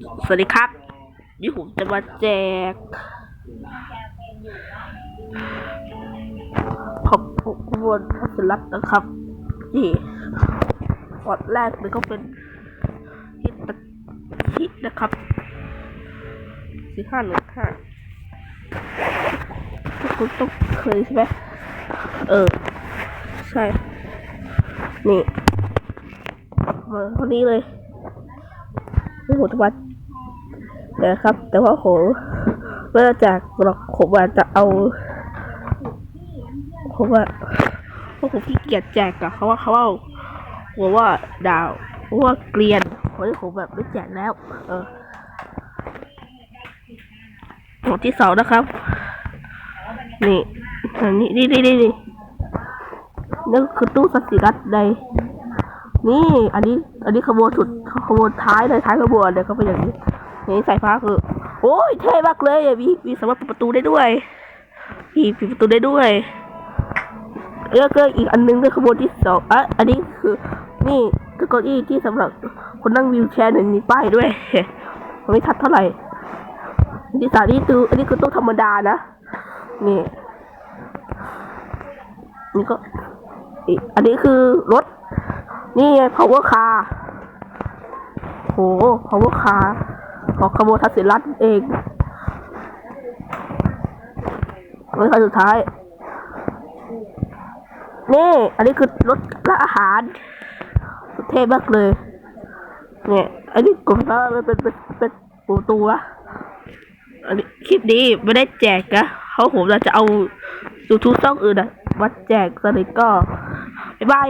สวัสดีครับนี่ผมจะมาแจกขอบขบวนพัสลัดนะครับ นี่พอดแรกเลยก็เป็นฮิตฮิตนะครับสี่ห้าหนึ่งห้าทุกคนต้องเคยใช่ไหมเออ ใช่ นี่มาเท่านี้เลย ไม่หมดวัดนะครับ แต่ว่าโหเมื่อจากหรอกผมว่าจะเอาผมว่าพราะผมขี้เกียจแจกอะเขาว่าเขาว่าผมว่าดาวผมว่าเกลียนวันนี้ผมแบบไม่แจกแล้ว เออหมดที่สองนะครับ นี่อันนี้นี่นี่นี่นี่นั่นคือตู้สัตว์สิรัตใน นี่อันนี้ อันนี้ขบวนสุดขบวนท้ายเลยท้ายขบวนเนี่ยเขาเป็นอย่างนี้นี่ใสายฟ้าคือ โอ้ยเท่มากเลยมีมีสามารถปิดประตูได้ด้วยมีปิดประตูได้ด้วยแล้วก็อีกอันนึงคือขบวนที่สองอะอันนี้คือ นี่คือเก้าอี้ที่สำหรับคนนั่งวิวแชร์เนี่ยมีป้ายด้วยมันไม่ชัดเท่าไหร่อันที่สานี่คืออันนี้คือตู้ธรรมดานะนี่นี่ก็อีอันนี้คือรถ นี่ไง power car โห power car ของขบวนทัศน์รัตน์เองรถคันสุดท้าย นี่ อันนี้คือรถละอาหารเท่มากเลย เนี่ย อันนี้กดไฟฟ้ามันเป็นเป็นเป็นปูตัวอันนี้คลิปนี้ไม่ได้แจกนะเขาผมจะเอายูทูบช่องอื่นอะมาแจกสนิทก็ บ๊ายบาย